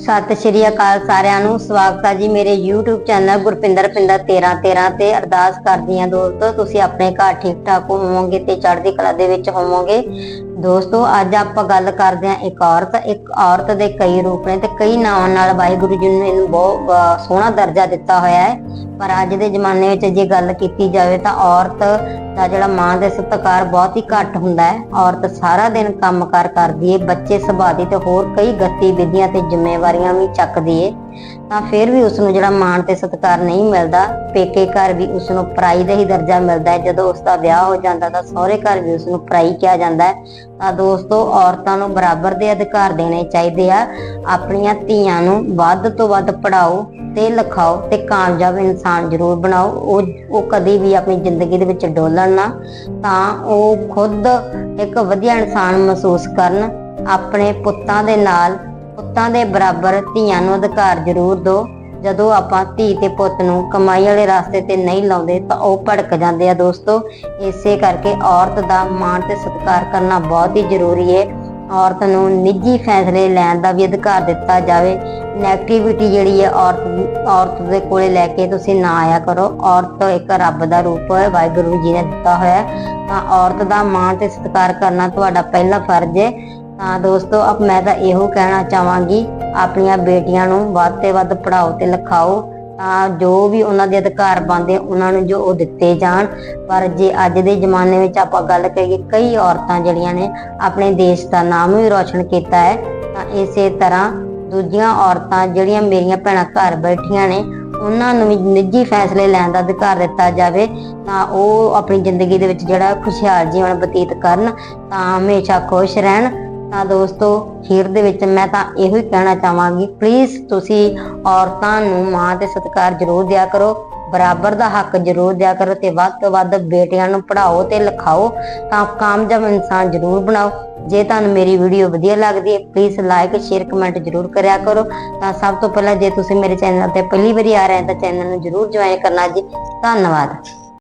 ਸਤਿ ਸ਼੍ਰੀ ਅਕਾਲ ਸਾਰਿਆਂ ਨੂੰ। ਸਵਾਗਤ ਹੈ ਜੀ ਮੇਰੇ YouTube ਚੈਨਲ ਗੁਰਪਿੰਦਰ ਪਿੰਦਰ 1313 ਤੇ। ਅਰਦਾਸ ਕਰਦੀ ਹਾਂ ਦੋਸਤੋ, ਤੁਸੀਂ ਆਪਣੇ ਘਰ ਠੀਕ ਠਾਕ ਹੋਵੋਗੇ ਤੇ ਚੜ੍ਹਦੀ ਕਲਾ ਦੇ ਵਿੱਚ ਹੋਵੋਗੇ। ਦੋਸਤੋ, ਅੱਜ ਆਪਾਂ ਗੱਲ ਕਰਦੇ ਹਾਂ ਇੱਕ ਔਰਤ ਇੱਕ ਔਰਤ ਦੇ ਕਈ ਰੂਪ ਨੇ ਤੇ ਕਈ ਨਾਵਾਂ ਨਾਲ ਵਾਹਿਗੁਰੂ ਜੀ ਨੇ ਇਹਨੂੰ ਬਹੁਤ ਸੋਹਣਾ ਦਰਜਾ ਦਿੱਤਾ ਹੋਇਆ ਹੈ। ਪਰ ਅੱਜ ਦੇ ਜ਼ਮਾਨੇ ਵਿੱਚ ਜੇ ਗੱਲ ਕੀਤੀ ਜਾਵੇ ਤਾਂ ਔਰਤ ਦਾ ਜਿਹੜਾ ਮਾਂ ਦੇ ਸਤਿਕਾਰ ਬਹੁਤ ਹੀ ਘੱਟ ਹੁੰਦਾ ਹੈ। ਔਰਤ ਸਾਰਾ ਦਿਨ ਕੰਮਕਾਰ ਕਰਦੀ ਏ, ਬੱਚੇ ਸੰਭਾਲਦੀ ਤੇ ਹੋਰ ਕਈ ਗਤੀਵਿਧੀਆਂ ਤੇ ਜ਼ਿੰਮੇਵਾਰੀਆਂ ਵੀ ਚੱਕਦੀ ਏ। ਤਾਂ ਫਿਰ ਵੀ ਉਸ ਨੂੰ ਜਿਹੜਾ ਮਾਣ ਤੇ ਸਤਿਕਾਰ ਨਹੀਂ ਮਿਲਦਾ, ਪੇਕੇ ਘਰ ਵੀ ਉਸ ਨੂੰ ਪਰਾਈ ਦਾ ਹੀ ਦਰਜਾ ਮਿਲਦਾ ਹੈ। ਜਦੋਂ ਉਸ ਦਾ ਵਿਆਹ ਹੋ ਜਾਂਦਾ ਤਾਂ ਸਹੁਰੇ ਘਰ ਵੀ ਉਸ ਨੂੰ ਪਰਾਈ ਕਿਹਾ ਜਾਂਦਾ ਹੈ। ਤਾਂ ਦੋਸਤੋ, ਔਰਤਾਂ ਨੂੰ ਬਰਾਬਰ ਦੇ ਅਧਿਕਾਰ ਦੇਣੇ ਚਾਹੀਦੇ ਆ। ਆਪਣੀਆਂ ਧੀਆਂ ਨੂੰ ਵੱਧ ਤੋਂ ਵੱਧ ਪੜਾਓ ਤੇ ਲਿਖਾਓ ਤੇ ਕਾਮਯਾਬ ਇਨਸਾਨ ਜ਼ਰੂਰ ਬਣਾਓ। ਉਹ ਉਹ ਕਦੀ ਵੀ ਆਪਣੀ ਜ਼ਿੰਦਗੀ ਦੇ ਵਿੱਚ ਡੋਲਣ ਨਾ। ਤਾਂ ਉਹ ਖੁਦ ਇੱਕ ਵਧੀਆ ਇਨਸਾਨ ਮਹਿਸੂਸ ਕਰਨ, ਆਪਣੇ ਪੁੱਤਾਂ ਦੇ ਨਾਲ ਪੁੱਤਾਂ ਦੇ ਬਰਾਬਰ ਧੀਆਂ ਨੂੰ ਅਧਿਕਾਰ ਜ਼ਰੂਰ ਦਿਓ। ਜਦੋਂ ਆਪਾਂ ਧੀ ਤੇ ਪੁੱਤ ਨੂੰ ਕਮਾਈ ਵਾਲੇ ਰਸਤੇ ਤੇ ਨਹੀਂ ਲਾਉਂਦੇ, ਤਾਂ ਉਹ ਭੜਕ ਜਾਂਦੇ ਆ ਦੋਸਤੋ। ਇਸੇ ਕਰਕੇ ਔਰਤ ਦਾ ਮਾਣ ਤੇ ਸਤਿਕਾਰ ਕਰਨਾ ਬਹੁਤ ਹੀ ਜ਼ਰੂਰੀ ਹੈ ਔਰਤ ਨੂੰ ਨਿੱਜੀ ਫੈਸਲੇ ਲੈਣ ਦਾ ਵੀ ਅਧਿਕਾਰ ਦਿੱਤਾ ਜਾਵੇ। ਨੈਗੇਟਿਵਿਟੀ ਜਿਹੜੀ ਹੈ ਔਰਤ ਔਰਤ ਦੇ ਕੋਲੇ ਲੈ ਕੇ ਤੁਸੀਂ ਨਾ ਆਇਆ ਕਰੋ। ਔਰਤ ਇੱਕ ਰੱਬ ਦਾ ਰੂਪ ਹੈ ਵਾਹਿਗੁਰੂ ਜੀ ਨੇ ਦਿੱਤਾ ਹੋਇਆ। ਤਾਂ ਔਰਤ ਦਾ ਮਾਣ ਤੇ ਸਤਿਕਾਰ ਕਰਨਾ ਤੁਹਾਡਾ ਪਹਿਲਾ ਫਰਜ਼ ਹੈ ਤਾਂ ਦੋਸਤੋ, ਅਬ ਮੈਂ ਤਾਂ ਇਹੋ ਕਹਿਣਾ ਚਾਹਾਂਗੀ, ਆਪਣੀਆਂ ਬੇਟੀਆਂ ਨੂੰ ਵੱਧ ਤੇ ਵੱਧ ਪੜਾਓ ਤੇ ਲਿਖਾਓ, ਤਾਂ ਜੋ ਵੀ ਉਹਨਾਂ ਦੇ ਅਧਿਕਾਰ ਬਣਦੇ, ਉਹਨਾਂ ਨੂੰ ਜੋ ਉਹ ਦਿੱਤੇ ਜਾਣ। ਪਰ ਜੇ ਅੱਜ ਦੇ ਜ਼ਮਾਨੇ ਵਿੱਚ ਆਪਾਂ ਗੱਲ ਕਰੀਏ, ਕਈ ਔਰਤਾਂ ਜਿਹੜੀਆਂ ਨੇ, ਆਪਣੇ ਦੇਸ਼ ਦਾ ਨਾਮ ਵੀ ਰੋਸ਼ਨ ਕੀਤਾ ਹੈ, ਤਾਂ ਇਸੇ ਤਰ੍ਹਾਂ ਦੂਜੀਆਂ ਔਰਤਾਂ ਜਿਹੜੀਆਂ ਮੇਰੀਆਂ ਭੈਣਾਂ ਘਰ ਬੈਠੀਆਂ ਨੇ, ਉਹਨਾਂ ਨੂੰ ਵੀ ਨਿੱਜੀ ਫੈਸਲੇ ਲੈਣ ਦਾ ਅਧਿਕਾਰ ਦਿੱਤਾ ਜਾਵੇ, ਤਾਂ ਉਹ ਆਪਣੀ ਜ਼ਿੰਦਗੀ ਦੇ ਵਿੱਚ ਜਿਹੜਾ ਖੁਸ਼ਹਾਲ ਜੀਵਨ ਬਤੀਤ ਕਰਨ, ਤਾਂ ਹਮੇਸ਼ਾ ਖੁਸ਼ ਰਹਿਣ। ਤਾਂ ਦੋਸਤੋ ਖੀਰ ਦੇ ਵਿੱਚ ਮੈਂ ਤਾਂ ਇਹੋ ਹੀ ਕਹਿਣਾ ਚਾਹਾਂਗੀ ਪਲੀਜ਼ ਤੁਸੀਂ ਔਰਤਾਂ ਨੂੰ ਮਾਂ ਤੇ ਸਤਿਕਾਰ ਜ਼ਰੂਰ ਦਿਆ ਕਰੋ, ਬਰਾਬਰ ਦਾ ਹੱਕ ਜ਼ਰੂਰ ਦਿਆ ਕਰੋ ਤੇ ਵੱਧ ਤੋਂ ਵੱਧ ਬੇਟੀਆਂ ਨੂੰ ਪੜ੍ਹਾਓ ਤੇ ਲਿਖਾਓ, ਤਾਂ ਕਾਮਯਾਬ ਇਨਸਾਨ ਜ਼ਰੂਰ ਬਣਾਓ। ਜੇ ਤੁਹਾਨੂੰ ਮੇਰੀ ਵੀਡੀਓ ਵਧੀਆ ਲੱਗਦੀ ਹੈ ਪਲੀਜ਼ ਲਾਈਕ ਸ਼ੇਅਰ ਕਮੈਂਟ ਜ਼ਰੂਰ ਕਰਿਆ ਕਰੋ। ਤਾਂ ਸਭ ਤੋਂ ਪਹਿਲਾਂ ਜੇ ਤੁਸੀਂ ਮੇਰੇ ਚੈਨਲ ਤੇ ਪਹਿਲੀ ਵਾਰੀ ਆ ਰਹੇ ਹੋ ਤਾਂ ਚੈਨਲ ਨੂੰ ਜ਼ਰੂਰ ਜੁਆਇਨ ਕਰਨਾ ਜੀ। ਧੰਨਵਾਦ।